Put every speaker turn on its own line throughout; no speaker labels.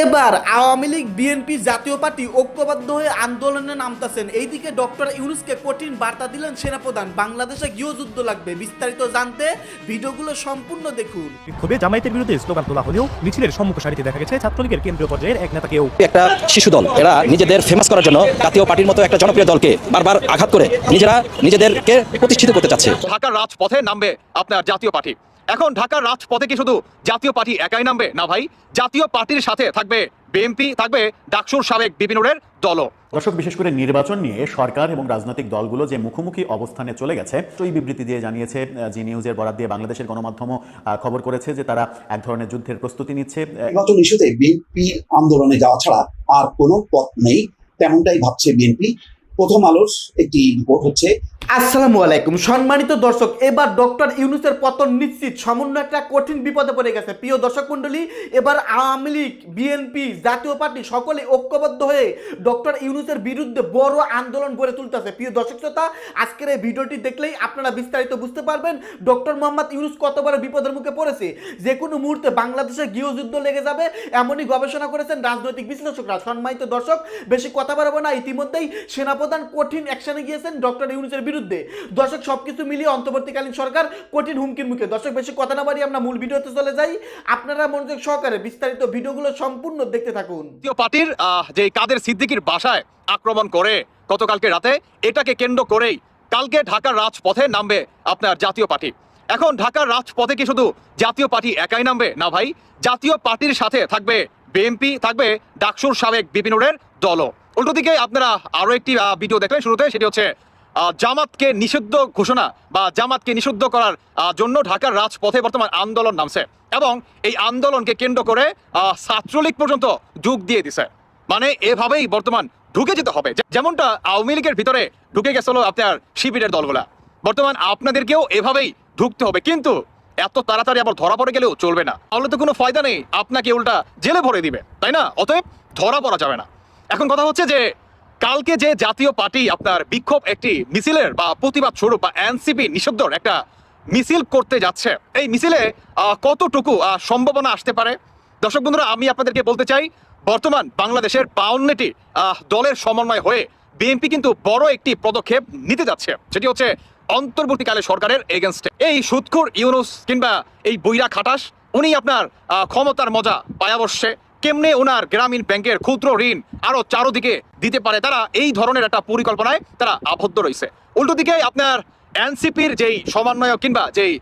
এবার আওয়ামী লীগ বিএনপি জাতীয় পার্টি ঐক্যবদ্ধ হয়ে আন্দোলনে নামতেছেন। এইদিকে ডক্টর ইউনুসকে কঠিন বার্তা দিলেন সেনাপ্রধান। বাংলাদেশে গৃহযুদ্ধ লাগবে। বিস্তারিত জানতে ভিডিওগুলো সম্পূর্ণ দেখুন।
বিক্ষোভে জামায়াতের বিরুদ্ধে স্লোগান তোলা হলেও মিছিলের সম্মুখ সারিতে দেখা গেছে ছাত্রলীগের কেন্দ্রীয় পর্যায়ের এক নেতাকেও
একটা শিশু দল এরা নিজেদের ফেমাস করার জন্য জাতীয় পার্টির মতো একটা জনপ্রিয় দলকে বারবার আঘাত করে। নিজেরা নিজেদেরকে প্রতিষ্ঠিত করতে চাচ্ছে।
ঢাকার রাজপথে নামবে আপনার জাতীয় পার্টি। এখন ঢাকার রাজপথে কি শুধু জাতীয় পার্টি একাই নামবে? না ভাই জাতীয় পার্টির সাথে থাকবে বিএনপি থাকবে ডাকসুর সাবেক বিপিনুরের দলও।
দর্শক বিশেষ করে নির্বাচন নিয়ে সরকার এবং রাজনৈতিক দলগুলো যে মুখোমুখি অবস্থানে চলে গেছে ওই বিবৃতি দিয়ে জানিয়েছে জি নিউজের বরাদ দিয়ে বাংলাদেশের গণমাধ্যমও আহ, খবর করেছে যে তারা এক ধরনের যুদ্ধের প্রস্তুতি নিচ্ছে।
নির্বাচন ইস্যুতে বিএনপির আন্দোলনে যাওয়া ছাড়া আর কোনো পথ নেই তেমনটাই ভাবছে বিএনপি প্রথম আলোর একটি রিপোর্ট হচ্ছে।
আসসালামু আলাইকুম। সম্মানিত দর্শক, এবার ডক্টর ইউনুসের পতন নিশ্চিত। সমন্বয় একটা কঠিন বিপদে পড়ে গেছে। প্রিয় দর্শক মণ্ডলী, এবার আওয়ামী লীগ, বিএনপি, জাতীয় পার্টি সকলে ঐক্যবদ্ধ হয়ে ডক্টর ইউনুসের বিরুদ্ধে বড় আন্দোলন গড়ে তুলতেছে। প্রিয় দর্শক শ্রোতা, আজকের এই ভিডিওটি দেখলেই আপনারা বিস্তারিত বুঝতে পারবেন ডক্টর মোহাম্মদ ইউনুস কত বড় বিপদের মুখে পড়েছে। যে কোনো মুহূর্তে বাংলাদেশে গৃহযুদ্ধ লেগে যাবে, এমনই গবেষণা করেছেন রাজনৈতিক বিশ্লেষকরা। সম্মানিত দর্শক, বেশি কথা বাড়াবো না। ইতিমধ্যেই সেনাপ্রধান কঠিন অ্যাকশনে গিয়েছেন ডক্টর ইউনুসের বিরুদ্ধে। দর্শক, সবকিছু মিলিয়ে অন্তর্বর্তীকালীন সরকার কঠিন হুমকির মুখে। দর্শক, বেশি কথা না বাড়িয়ে আমরা মূল ভিডিওতে চলে যাই। আপনারা মনোযোগ সহকারে বিস্তারিত ভিডিওগুলো সম্পূর্ণ দেখতে থাকুন।
পার্টির যে কাদের সিদ্দিকির বাসায় আক্রমণ করে গতকালকে রাতে, এটাকে কেন্দ্র করেই কালকে ঢাকার রাজপথে নামবে আপনার জাতীয় পার্টি। এখন ঢাকার রাজপথে কি শুধু জাতীয় পার্টি একাই নামবে? না ভাই, জাতীয় পার্টির সাথে থাকবে বিএনপি, থাকবে ডাকসুর সাবেক বিপিনুরের দলও। উল্টো দিকে আপনারা আরও একটি ভিডিও দেখলেন শুরুতে, সেটি হচ্ছে জামাতকে নিষিদ্ধ ঘোষণা বা জামাতকে নিষিদ্ধ করার জন্য ঢাকার রাজপথে বর্তমান আন্দোলন নামছে এবং এই আন্দোলনকে কেন্দ্র করে ছাত্রলীগ পর্যন্ত যোগ দিয়ে দিছে। মানে এভাবেই বর্তমান ঢুকে যেতে হবে। যেমনটা আওয়ামী লীগের ভিতরে ঢুকে গেছিল আপনার শিবিরের দলগুলা। বর্তমান আপনাদেরকেও এভাবেই ঢুকতে হবে। কিন্তু এত তাড়াতাড়ি আবার ধরা পড়ে গেলেও চলবে না। তাহলে তো কোনো ফায়দা নেই। আপনাকে উল্টা জেলে ভরে দিবে। তাই না? অতএব ধরা পড়া যাবে না। এখন কথা হচ্ছে যে কালকে যে জাতীয় পার্টি আপনার বিক্ষোভ একটি মিছিলের বা প্রতিবাদ স্বরূপ বা এনসিপি নিষিদ্ধর একটা মিছিল করতে যাচ্ছে, এই মিছিলে কতটুকু সম্ভাবনা আসতে পারে? দর্শক বন্ধুরা, আমি আপনাদেরকে বলতে চাই, বর্তমান বাংলাদেশের বাউন্নটি দলের সমন্বয় হয়ে বিএনপি কিন্তু বড় একটি পদক্ষেপ নিতে যাচ্ছে। সেটি হচ্ছে অন্তর্বর্তীকালে সরকারের এগেনস্টে এই সুৎখুর ইউনুস কিংবা এই বইরা খাটাস উনি আপনার ক্ষমতার মজা পায়া বসছে কেমনে ওনার গ্রামীণ ব্যাংকের ক্ষুদ্র ঋণ আরও চারোদিকে দিতে পারে? তারা এই ধরনের একটা পরিকল্পনায় তারা আবদ্ধ রয়েছে। উল্টো দিকে আপনার এনসিপির যেই সমন্বয়ক কিংবা যেই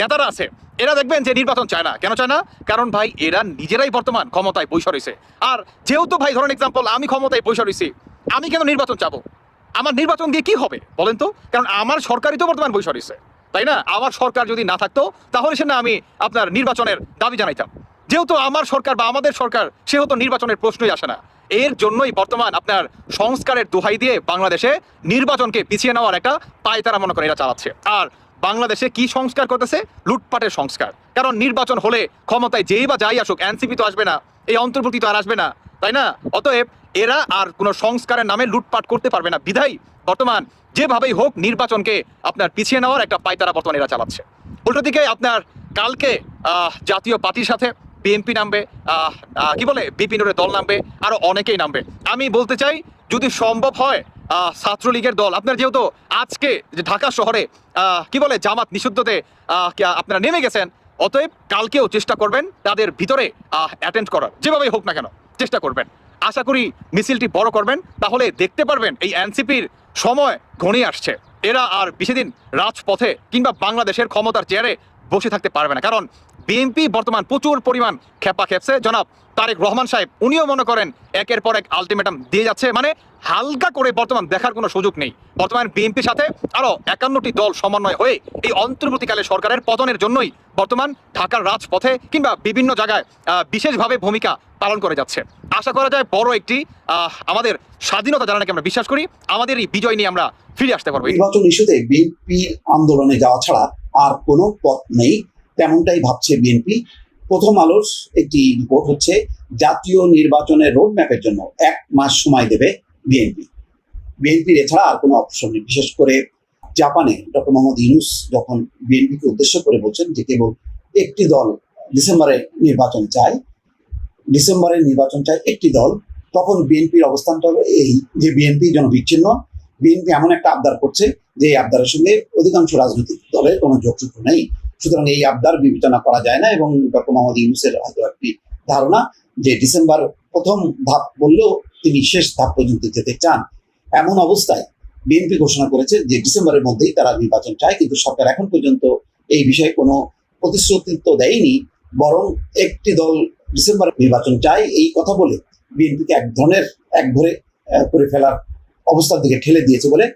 নেতারা আছে, এরা দেখবেন যে নির্বাচন চায় না। কেন চায় না? কারণ ভাই, এরা নিজেরাই বর্তমান ক্ষমতায় বৈশা রয়েছে। আর যেহেতু ভাই, ধরেন এক্সাম্পল আমি ক্ষমতায় বৈশা রয়েছি, আমি কেন নির্বাচন চাবো? আমার নির্বাচন দিয়ে কি হবে? বলেন তো। কারণ আমার সরকারই তো বর্তমান বৈশা রয়েছে। তাই না? আমার সরকার যদি না থাকতো, তাহলে সে না আমি আপনার নির্বাচনের দাবি জানাইতাম। যেহেতু আমার সরকার বা আমাদের সরকার, সেহেতু নির্বাচনের প্রশ্নই আসে না। এর জন্যই বর্তমান আপনার সংস্কারের দোহাই দিয়ে বাংলাদেশে নির্বাচনকে পিছিয়ে নেওয়ার একটা পায়তারা মনে করে এরা চালাচ্ছে। আর বাংলাদেশে কি সংস্কার করতেছে? লুটপাটের সংস্কার। কারণ নির্বাচন হলে ক্ষমতায় যেই বা যাই আসুক, এনসিপি তো আসবে না, এই অন্তর্ভুক্তি তো আর আসবে না, তাই না? অতএব এরা আর কোনো সংস্কারের নামে লুটপাট করতে পারবে না। বিধাই বর্তমান যেভাবেই হোক নির্বাচনকে আপনার পিছিয়ে নেওয়ার একটা পায়তারা বর্তমান এরা চালাচ্ছে। উল্টো দিকে আপনার কালকে জাতীয় পার্টির সাথে বিএনপি নামবে কি বলে বিপিনের দল নামবে, আরও অনেকেই নামবে। আমি বলতে চাই, যদি সম্ভব হয় ছাত্রলীগের দল, আপনার যেহেতু আজকে যে ঢাকা শহরে কি বলে, জামাত নিষিদ্ধতে আপনারা নেমে গেছেন, অতএব কালকেও চেষ্টা করবেন তাদের ভিতরে অ্যাটেন্ড করার। যেভাবেই হোক না কেন, চেষ্টা করবেন। আশা করি মিছিলটি বড় করবেন, তাহলে দেখতে পারবেন এই এনসিপির সময় ঘনিয়ে আসছে। এরা আর বেশি দিন রাজপথে কিংবা বাংলাদেশের ক্ষমতার চেয়ারে বসে থাকতে পারবে না। কারণ বিএনপি বর্তমান প্রচুর পরিমাণ খেপা খেপছে। জনাব তারেক রহমান সাহেব, উনিও মনে করেন একের পর এক আলটিমেটাম দিয়ে যাচ্ছে মানে হালকা করে বর্তমান দেখার কোনো সুযোগ নেই। বর্তমান বিএনপির সাথে আরও একান্নটি দল সমন্বয় হয়ে এই অন্তর্বর্তীকালে সরকারের পতনের জন্যই বর্তমান ঢাকার রাজপথে কিংবা বিভিন্ন জায়গায় বিশেষভাবে ভূমিকা পালন করে যাচ্ছে। আশা করা যায় বড় একটি আমাদের স্বাধীনতা যারা নাকি আমরা বিশ্বাস করি আমাদের এই বিজয় নিয়ে আমরা ফিরে আসতে পারব।
নির্বাচন ইস্যুতে বিএনপির আন্দোলনে যাওয়া ছাড়া আর কোনো পথ নেই। তেমনটাই ভাবছে বিএনপি। প্রথম আলোর একটি রিপোর্ট হচ্ছে, জাতীয় নির্বাচনের রোড ম্যাপের জন্য এক মাস সময় দেবে বিএনপি। বিএনপির এছাড়া আর কোনো অপশন নেই। বিশেষ করে জাপানে ডক্টর মোহাম্মদ ইউনুস যখন বিএনপিকে উদ্দেশ্য করে বলছেন যে কেবল একটি দল ডিসেম্বরে নির্বাচন চায় ডিসেম্বরের নির্বাচন চায় একটি দল, তখন বিএনপির অবস্থানটা হলো এই যে বিএনপি যেন বিচ্ছিন্ন, বিএনপি এমন একটা আবদার করছে যে আবদারের সঙ্গে অধিকাংশ রাজনৈতিক দলের কোনো যোগসূত্র নেই। সুতরাং এই আবদার বিবেচনা করা যায় না এবং ডক্টর মোহাম্মদ ইউনুসের হয়তো একটি ধারণা যে ডিসেম্বর প্রথম ধাপ বললেও তিনি শেষ ধাপ পর্যন্ত যেতে চান। এমন অবস্থায় বিএনপি ঘোষণা করেছে যে ডিসেম্বরের মধ্যেই তারা নির্বাচন চায়, কিন্তু সরকার এখন পর্যন্ত এই বিষয়ে কোনো প্রতিশ্রুতি তো দেয়নি, বরং একটি দল ডিসেম্বর নির্বাচন চায় এই কথা বলে বিএনপিকে এক ধরনের, এক ধরে করে ফেলার অবস্থার দিকে ঠেলে দিয়েছে বলে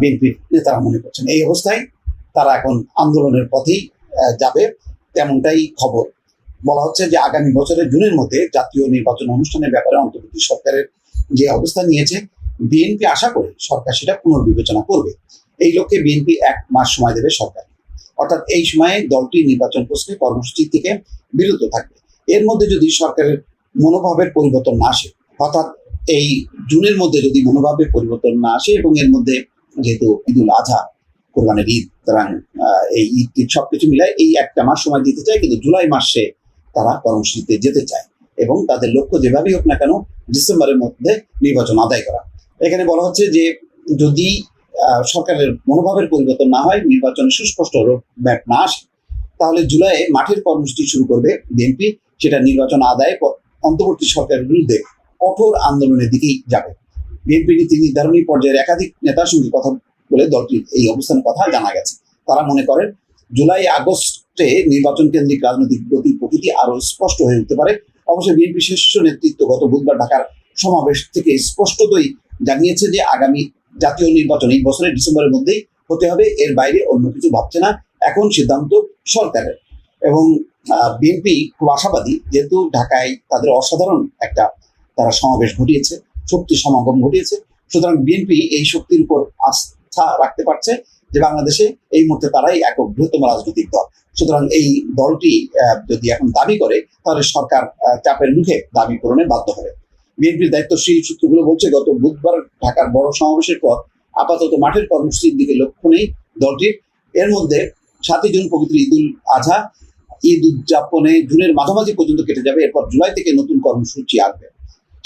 বিএনপির নেতারা মনে করছেন। এই অবস্থায় তারা এখন আন্দোলনের পথেই যাবে তেমনটাই খবর। বলা হচ্ছে যে আগামী বছরের জুনের মধ্যে জাতীয় নির্বাচন অনুষ্ঠানের ব্যাপারে অন্তর্বর্তী সরকারের যে অবস্থান নিয়েছে, বিএনপি আশা করে সরকার সেটা পুনর্বিবেচনা করবে। এই লক্ষ্যে বিএনপি এক মাস সময় দেবে সরকার। অর্থাৎ এই সময়ে দলটি নির্বাচন প্রশ্নে কর্মসূচি থেকে বিরত থাকবে। এর মধ্যে যদি সরকারের মনোভাবের পরিবর্তন না আসে, অর্থাৎ এই জুনের মধ্যে যদি মনোভাবের পরিবর্তন না আসে এবং এর মধ্যে যেহেতু ঈদুল আজহা কোরবানের ঈদ আহ, এই ঈদ টিদ সবকিছু মিলায় এই একটা মাস সময় দিতে চায় কিন্তু জুলাই মাসে তারা কর্মসূচিতে যেতে চায় এবং তাদের লক্ষ্য যেভাবেই হোক না কেন ডিসেম্বরের মধ্যে নির্বাচন আদায় করা। এখানে বলা হচ্ছে যে যদি সরকারের মনোভাবের পরিবর্তন না হয় নির্বাচনের সুস্পষ্ট ম্যাপ না আসে তাহলে জুলাইয়ে মাঠের কর্মসূচি শুরু করবে বিএনপি সেটা নির্বাচন আদায়ে অন্তর্বর্তী সরকারের বিরুদ্ধে কঠোর আন্দোলনের দিকেই যাবে। বিএনপি নীতি নির্ধারণী পর্যায়ের একাধিক নেতার সঙ্গে কথা বলে দলটির এই অবস্থানের কথা জানা গেছে। তারা মনে করেন, জুলাই আগস্টে নির্বাচন কেন্দ্রিক রাজনৈতিক গতি প্রকৃতি আরও স্পষ্ট হয়ে উঠতে পারে। অবশ্যই বিএনপি শীর্ষ নেতৃত্ব গত বুধবার ঢাকার সমাবেশ থেকে স্পষ্টতই জানিয়েছে যে আগামী জাতীয় নির্বাচন এই বছরের ডিসেম্বরের মধ্যেই হতে হবে। এর বাইরে অন্য কিছু ভাবছে না এখন সিদ্ধান্ত সরকারের। এবং বিএনপি খুব আশাবাদী যেহেতু ঢাকায় তাদের অসাধারণ একটা তারা সমাবেশ ঘটিয়েছে, শক্তি সমাগম ঘটিয়েছে। সুতরাং বিএনপি এই শক্তির উপর রাখতে পারছে যে বাংলাদেশে এই মুহূর্তে তারাই একক বৃহত্তম রাজনৈতিক দল। সুতরাং এই দলটি যদি এখন দাবি করে, তাহলে সরকার চাপের মুখে দাবি পূরণে বাধ্য হবে। বিএনপির দায়িত্বশীল সূত্রগুলো বলছে, গত বুধবার ঢাকার বড় সমাবেশের পর আপাতত মাঠের কর্মসূচির দিকে লক্ষ্য নেই দলটির এর মধ্যে সাতই জুন পবিত্র ঈদুল আজহা, ঈদ উদযাপনে জুনের মাঝামাঝি পর্যন্ত কেটে যাবে, এরপর জুলাই থেকে নতুন কর্মসূচি আসবে।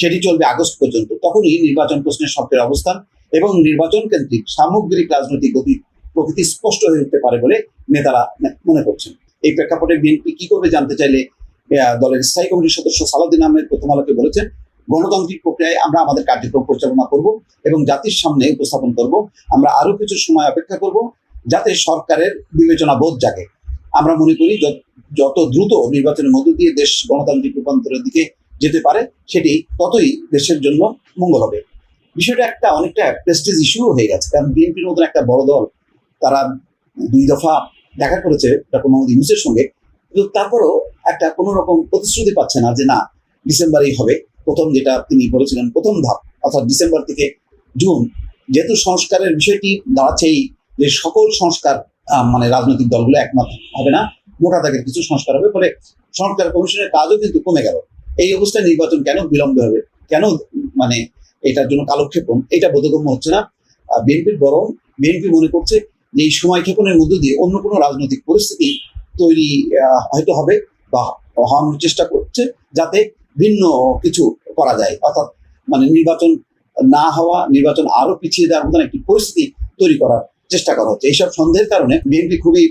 সেটি চলবে আগস্ট পর্যন্ত। তখনই নির্বাচন প্রশ্নের সরকারের অবস্থান এবং নির্বাচন কেন্দ্রিক সামগ্রিক রাজনৈতিক গতি প্রকৃতি স্পষ্ট হয়ে উঠতে পারে বলে নেতারা মনে করছেন। এই প্রেক্ষাপটে বিএনপি কি করবে জানতে চাইলে দলের স্থায়ী কমিটির সদস্য সালাউদ্দিন আহমেদ প্রথম আলোকে বলেছেন, গণতান্ত্রিক প্রক্রিয়ায় আমরা আমাদের কার্যক্রম পরিচালনা করব এবং জাতির সামনে উপস্থাপন করব। আমরা আরও কিছু সময় অপেক্ষা করব যাতে সরকারের বিবেচনা বোধ জাগে। আমরা মনে করি যত দ্রুত নির্বাচনের মধ্য দিয়ে দেশ গণতান্ত্রিক রূপান্তরের দিকে যেতে পারে, সেটি ততই দেশের জন্য মঙ্গল হবে। বিষয়টা একটা অনেকটা প্রেস্টিজ ইস্যু হয়ে গেছে। কারণ বিএনপির মতন একটা বড় দল, তারা দুই দফা দেখা করেছে ডক্টর মোহাম্মদ ইউনুসের সঙ্গে। কিন্তু তারপরও একটা কোনো রকম প্রতিশ্রুতি পাচ্ছে না যে না, ডিসেম্বরেই হবে। প্রথম যেটা তিনি বলেছিলেন, প্রথম ধাপ, অর্থাৎ ডিসেম্বর থেকে জুন। যেহেতু সংস্কারের বিষয়টি দাঁড়াচ্ছে এই যে সকল সংস্কার মানে রাজনৈতিক দলগুলো একমত হবে না, মোটা দাগের কিছু সংস্কার হবে, ফলে সংস্কার কমিশনের কাজও কিন্তু কমে গেল। এই অবস্থায় নির্বাচন কেন বিলম্ব হবে? কেন মানে এটার জন্য কালক্ষেপণ এটা বোধগম্য হচ্ছে না। বিএনপির বরং বিএনপি মনে করছে যে এই সময় ক্ষেপণের মধ্য দিয়ে অন্য কোনো রাজনৈতিক পরিস্থিতি তৈরি হয়তো হবে বা হওয়ানোর চেষ্টা করছে যাতে ভিন্ন কিছু করা যায়। অর্থাৎ মানে নির্বাচন না হওয়া, নির্বাচন আরও পিছিয়ে দেওয়ার মতন একটি পরিস্থিতি তৈরি করার চেষ্টা করা হচ্ছে। এইসব সন্দেহের কারণে বিএনপি খুবই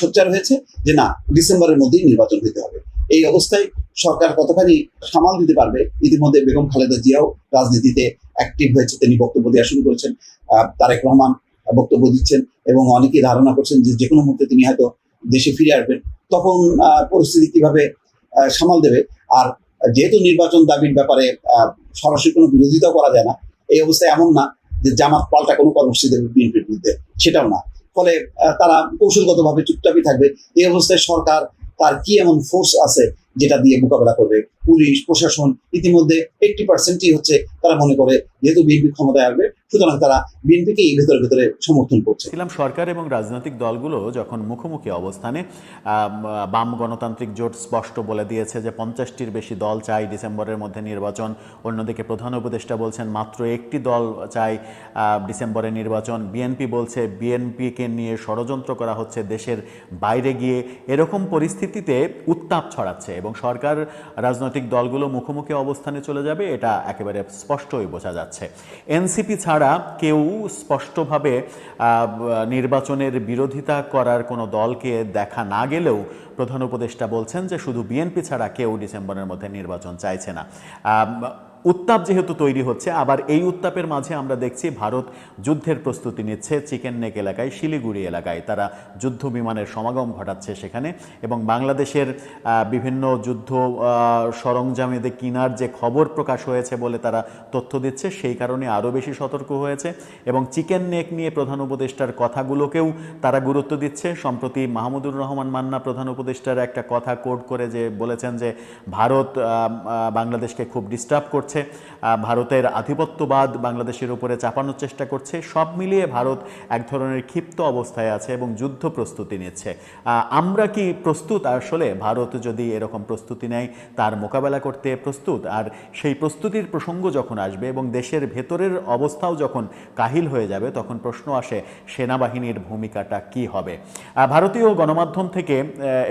সোচ্চার হয়েছে যে না, ডিসেম্বরের মধ্যেই নির্বাচন হতে হবে। এই অবস্থায় সরকার কতখানি সামাল দিতে পারবে? ইতিমধ্যে বেগম খালেদা জিয়াও রাজনীতিতে অ্যাক্টিভ হয়েছে তিনি বক্তব্য দেওয়া শুরু করেছেন। তারেক রহমান বক্তব্য দিচ্ছেন এবং অনেকেই ধারণা করছেন যে যে কোনো মুহূর্তে তিনি হয়তো দেশে ফিরে আসবেন। তখন পরিস্থিতি কীভাবে সামাল দেবে? আর যেহেতু নির্বাচন দাবির ব্যাপারে সরাসরি কোনো বিরোধিতা করা যায় না, এই অবস্থায় এমন না যে জামাত পাল্টা কোনো কর্মসূচি দেবে বিএনপির বিরুদ্ধে, সেটাও না। ফলে তারা কৌশলগতভাবে চুপচাপই থাকবে। এই অবস্থায় সরকার, তার কি এমন ফোর্স আছে যেটা দিয়ে মোকাবেলা করবে পুলিশ, প্রশাসন, ইতিমধ্যে এইটটি পার্সেন্টই হচ্ছে তারা মনে করে যেহেতু বিএনপি ক্ষমতায় আসবে সুতরাং তারা বিএনপিকে এই ভেতরে ভেতরে সমর্থন করছে।
ছিলাম সরকার এবং রাজনৈতিক দলগুলো যখন মুখোমুখি অবস্থানে বাম গণতান্ত্রিক জোট স্পষ্ট বলে দিয়েছে যে পঞ্চাশটির বেশি দল চাই ডিসেম্বরের মধ্যে নির্বাচন। অন্যদিকে প্রধান উপদেষ্টা বলছেন মাত্র একটি দল চাই আহ, ডিসেম্বরে নির্বাচন। বিএনপি বলছে বিএনপিকে নিয়ে ষড়যন্ত্র করা হচ্ছে দেশের বাইরে গিয়ে। এরকম পরিস্থিতিতে উত্তাপ ছড়াচ্ছে এবং সরকার রাজনৈতিক দলগুলো মুখোমুখি অবস্থানে চলে যাবে এটা একেবারে স্পষ্টই বোঝা যাচ্ছে। এনসিপি ছাড়া কেউ স্পষ্টভাবে নির্বাচনের বিরোধিতা করার কোনো দলকে দেখা না গেলেও প্রধান উপদেষ্টা বলছেন যে শুধু বিএনপি ছাড়া কেউ ডিসেম্বরের মধ্যে নির্বাচন চাইছে না। উত্তাপ যেহেতু তৈরি হচ্ছে, আবার এই উত্তাপের মাঝে আমরা দেখছি ভারত যুদ্ধের প্রস্তুতি নিচ্ছে চিকেন নেক এলাকায়, শিলিগুড়ি এলাকায়। তারা যুদ্ধ বিমানের সমাগম ঘটাচ্ছে সেখানে এবং বাংলাদেশের বিভিন্ন যুদ্ধ সরঞ্জামেদের কিনার যে খবর প্রকাশ হয়েছে বলে তারা তথ্য দিচ্ছে, সেই কারণে আরও বেশি সতর্ক হয়েছে এবং চিকেন নেক নিয়ে প্রধান উপদেষ্টার কথাগুলোকেও তারা গুরুত্ব দিচ্ছে। সম্প্রতি মাহমুদুর রহমান মান্না প্রধান উপদেষ্টার একটা কথা কোট করে যে বলেছেন যে ভারত বাংলাদেশকে খুব ডিস্টার্ব করছে। আহ, ভারতের আধিপত্যবাদ বাংলাদেশের উপরে চাপানোর চেষ্টা করছে সব মিলিয়ে ভারত এক ধরনের ক্ষিপ্ত অবস্থায় আছে এবং যুদ্ধ প্রস্তুতি নিচ্ছে। আমরা কি প্রস্তুত? আসলে ভারত যদি এরকম প্রস্তুতি নেয় তার মোকাবেলা করতে প্রস্তুত। আর সেই প্রস্তুতির প্রসঙ্গ যখন আসবে এবং দেশের ভেতরের অবস্থাও যখন কাহিল হয়ে যাবে তখন প্রশ্ন আসে সেনাবাহিনীর ভূমিকাটা কি হবে? ভারতীয় গণমাধ্যম থেকে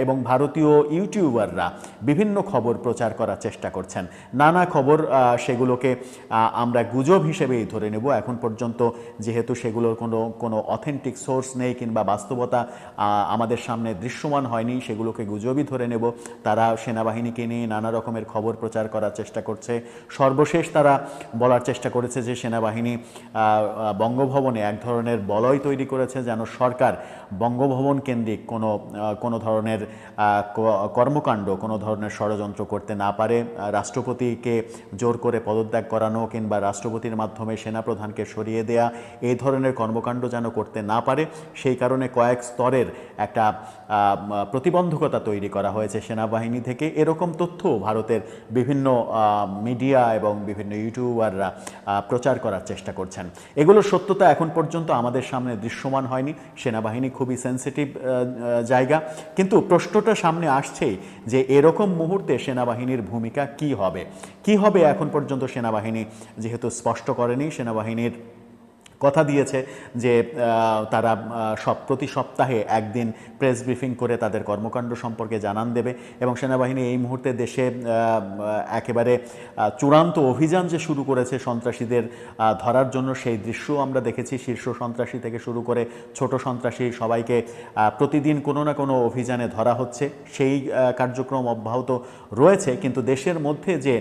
এবং ভারতীয় ইউটিউবাররা বিভিন্ন খবর প্রচার করার চেষ্টা করছেন। নানা খবর সেগুলোকে আমরা গুজব হিসেবেই ধরে নেব। এখন পর্যন্ত যেহেতু সেগুলোর কোনো কোনো অথেন্টিক সোর্স নেই কিংবা বাস্তবতা আমাদের সামনে দৃশ্যমান হয়নি, সেগুলোকে গুজবই ধরে নেব। তারা সেনাবাহিনীকে নিয়ে নানা রকমের খবর প্রচার করার চেষ্টা করছে। সর্বশেষ তারা বলার চেষ্টা করেছে যে সেনাবাহিনী বঙ্গভবনে এক ধরনের বলয় তৈরি করেছে যেন সরকার বঙ্গভবন কেন্দ্রিক কোনো কোনো ধরনের কর্মকাণ্ড, কোনো ধরনের ষড়যন্ত্র করতে না পারে। রাষ্ট্রপতিকে জোর করে পদত্যাগ করানো কিংবা রাষ্ট্রপতির মাধ্যমে সেনাপ্রধানকে সরিয়ে দেয়া এই ধরনের কর্মকাণ্ড যেন করতে না পারে, সেই কারণে কয়েক স্তরের একটা প্রতিবন্ধকতা তৈরি করা হয়েছে সেনাবাহিনী থেকে। এরকম তথ্য ভারতের বিভিন্ন মিডিয়া এবং বিভিন্ন ইউটিউবাররা প্রচার করার চেষ্টা করছেন। এগুলোর সত্যতা এখন পর্যন্ত আমাদের সামনে দৃশ্যমান হয়নি। সেনাবাহিনী খুবই সেন্সিটিভ জায়গা। কিন্তু প্রশ্নটা সামনে আসছেই যে এরকম মুহূর্তে সেনাবাহিনীর ভূমিকা কি হবে? কি হবে এখন পর্যন্ত সেনাবাহিনী যেহেতু স্পষ্ট করেনি সেনাবাহিনীর কথা দিয়েছে যে তারা সব, প্রতি সপ্তাহে একদিন প্রেস ব্রিফিং করে তাদের কর্মকাণ্ড সম্পর্কে জানান দেবে এবং সেনাবাহিনী এই মুহূর্তে দেশে একেবারে চূড়ান্ত অভিযান যে শুরু করেছে সন্ত্রাসীদের ধরার জন্য, সেই দৃশ্য আমরা দেখেছি। শীর্ষ সন্ত্রাসী থেকে শুরু করে ছোট সন্ত্রাসী সবাইকে প্রতিদিন কোনো না কোনো অভিযানে ধরা হচ্ছে। সেই কার্যক্রম অব্যাহত রয়েছে, কিন্তু দেশের মধ্যে যে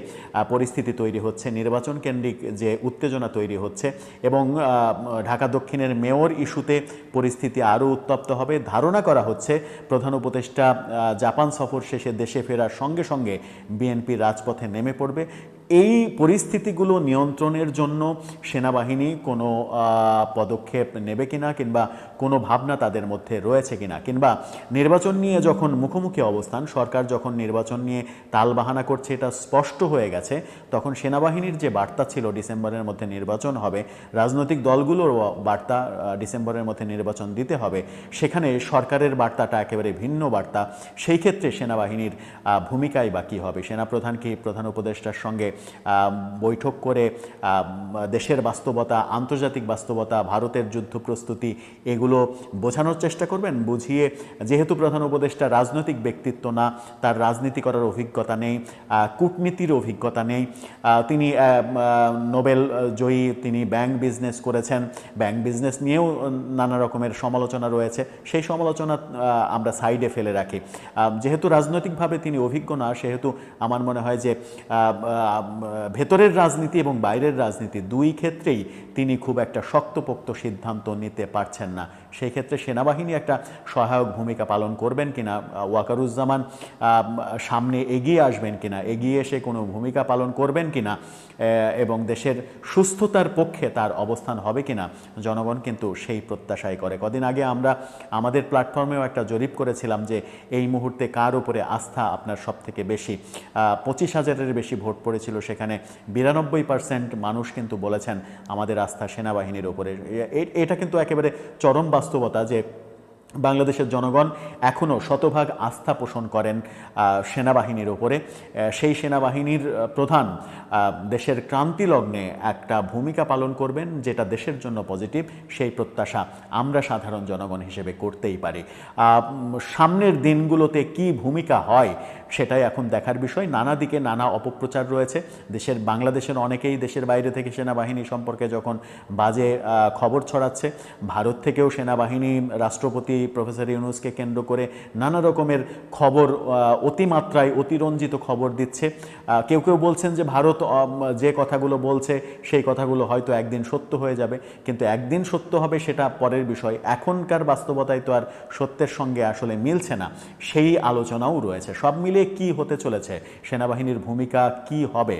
পরিস্থিতি তৈরি হচ্ছে, নির্বাচন কেন্দ্রিক যে উত্তেজনা তৈরি হচ্ছে এবং ঢাকা দক্ষিণের মেয়র ইস্যুতে পরিস্থিতি আরও উত্তপ্ত হবে। ধারণা করা হচ্ছে, প্রধান উপদেষ্টা জাপান সফর শেষে দেশে ফেরার সঙ্গে সঙ্গে বিএনপি রাজপথে নেমে পড়বে। এই পরিস্থিতিগুলো নিয়ন্ত্রণের জন্য সেনাবাহিনী কোনো পদক্ষেপ নেবে কিনা কিংবা কোনো ভাবনা তাদের মধ্যে রয়েছে কিনা? কিংবা নির্বাচন নিয়ে যখন মুখোমুখি অবস্থান সরকার যখন নির্বাচন নিয়ে তালবাহানা করছে এটা স্পষ্ট হয়ে গেছে তখন সেনাবাহিনীর যে বার্তা ছিল ডিসেম্বরের মধ্যে নির্বাচন হবে রাজনৈতিক দলগুলোর বার্তা ডিসেম্বরের মধ্যে নির্বাচন দিতে হবে সেখানে সরকারের বার্তাটা একেবারে ভিন্ন বার্তা। সেই ক্ষেত্রে সেনাবাহিনীর আহ, ভূমিকাই বা কী হবে? সেনাপ্রধান কি প্রধান উপদেষ্টার সঙ্গে বৈঠক করে দেশের বাস্তবতা, আন্তর্জাতিক বাস্তবতা, ভারতের যুদ্ধ প্রস্তুতি, এগুলো বোঝানোর চেষ্টা করবেন। বুঝিয়ে যেহেতু প্রধান উপদেষ্টা রাজনৈতিক ব্যক্তিত্ব না, তার রাজনীতি করার অভিজ্ঞতা নেই কূটনীতির অভিজ্ঞতা নেই তিনি নোবেল জয়ী, তিনি ব্যাংক বিজনেস করেছেন। ব্যাংক বিজনেস নিয়েও নানা রকমের সমালোচনা রয়েছে। সেই সমালোচনা আমরা সাইডে ফেলে রাখি। যেহেতু রাজনৈতিকভাবে তিনি অভিজ্ঞ না, সেহেতু আমার মনে হয় যে ভেতরের রাজনীতি এবং বাইরের রাজনীতি দুই ক্ষেত্রেই তিনি খুব একটা শক্তপোক্ত সিদ্ধান্ত নিতে পারছেন না। সেই ক্ষেত্রে সেনাবাহিনী একটা সহায়ক ভূমিকা পালন করবেন কিনা ওয়াকারুজ্জামান সামনে এগিয়ে আসবেন কিনা, এগিয়ে এসে কোনো ভূমিকা পালন করবেন কিনা এবং দেশের সুস্থতার পক্ষে তার অবস্থান হবে কিনা, জনগণ কিন্তু সেই প্রত্যাশাই করে। কদিন আগে আমরা আমাদের প্ল্যাটফর্মেও একটা জরিপ করেছিলাম যে এই মুহূর্তে কার উপরে আস্থা আপনার সব থেকে বেশি পঁচিশ হাজারের বেশি ভোট পড়েছিল, সেখানে বিরানব্বই পার্সেন্ট মানুষ কিন্তু বলেছেন আমাদের আস্থা সেনাবাহিনীর এ- এটা কিন্তু একেবারে চরম বাস্তবতা যে বাংলাদেশের জনগণ এখনও শতভাগ আস্থা পোষণ করেন সেনাবাহিনীর ওপরে। সেই সেনাবাহিনীর প্রধান দেশের ক্রান্তি লগ্নে একটা ভূমিকা পালন করবেন যেটা দেশের জন্য পজিটিভ, সেই প্রত্যাশা আমরা সাধারণ জনগণ হিসেবে করতেই পারি। সামনের দিনগুলোতে কি ভূমিকা হয় সেটাই এখন দেখার বিষয়। নানা দিকে নানা অপপ্রচার রয়েছে। দেশের, বাংলাদেশের অনেকেই দেশের বাইরে থেকে সেনাবাহিনী সম্পর্কে যখন বাজে খবর ছড়াচ্ছে, ভারত থেকেও সেনাবাহিনী রাষ্ট্রপতি প্রফেসর ইউনুসকে কেন্দ্র করে নানা রকমের খবর অতিমাত্রায় অতিরঞ্জিত খবর দিচ্ছে। কেউ কেউ বলছেন যে ভারত যে কথাগুলো বলছে, সেই কথাগুলো হয়তো একদিন সত্য হয়ে যাবে। কিন্তু একদিন সত্য হবে সেটা পরের বিষয়। এখনকার বাস্তবতায় তো আর সত্যের সঙ্গে আসলে মিলছে না। সেই আলোচনাও রয়েছে। সব মিলিয়ে কি হতে চলেছে? সেনাবাহিনীর ভূমিকা কি হবে?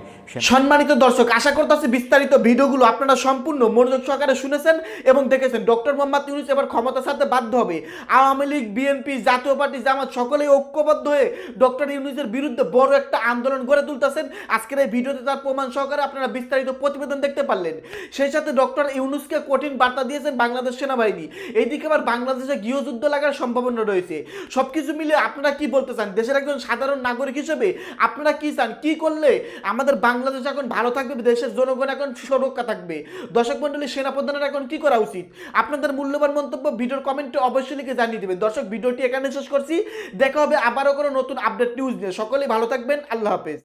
সম্মানিত দর্শক, আশা করতেছি বিস্তারিত ভিডিওগুলো আপনারা সম্পূর্ণ মনোযোগ সহকারে শুনেছেন এবং দেখেছেন। ডক্টর মোহাম্মদ ইউনুস এবার ক্ষমতা ছাড়তে বাধ্য হবে। আওয়ামী লীগ, বিএনপি, জাতীয় পার্টি, জামাত সকলেই ঐক্যবদ্ধ হয়ে ডক্টর ইউনুসের বিরুদ্ধে বড় একটা আন্দোলন গড়ে তুলতেছেন। আজকের এই ভিডিওতে তার প্রমাণ সহকারে আপনারা বিস্তারিত প্রতিবেদন দেখতে পারলেন। সেই সাথে ডক্টর ইউনুসকে কঠিন বার্তা দিয়েছেন বাংলাদেশ সেনাবাহিনী। এইদিকে আবার বাংলাদেশে গৃহযুদ্ধ লাগার সম্ভাবনা রয়েছে। সবকিছু মিলে আপনারা কি বলতে চান? দেশের একজন সাধারণ নাগরিক হিসেবে আপনারা কি চান? কি করলে আমাদের বাংলাদেশ এখন ভালো থাকবে, দেশের জনগণ এখন সুরক্ষা থাকবে? দর্শক মন্ডলী সেনাপ্রধানের এখন কি করা উচিত? আপনাদের মূল্যবান মন্তব্য ভিডিওর কমেন্টে অবশ্যই লিখে জানিয়ে দেবেন। দর্শক, ভিডিওটি এখানে শেষ করছি। দেখা হবে আবারও কোনো নতুন আপডেট নিউজ নিয়ে। সকলেই ভালো থাকবেন। আল্লাহ হাফেজ।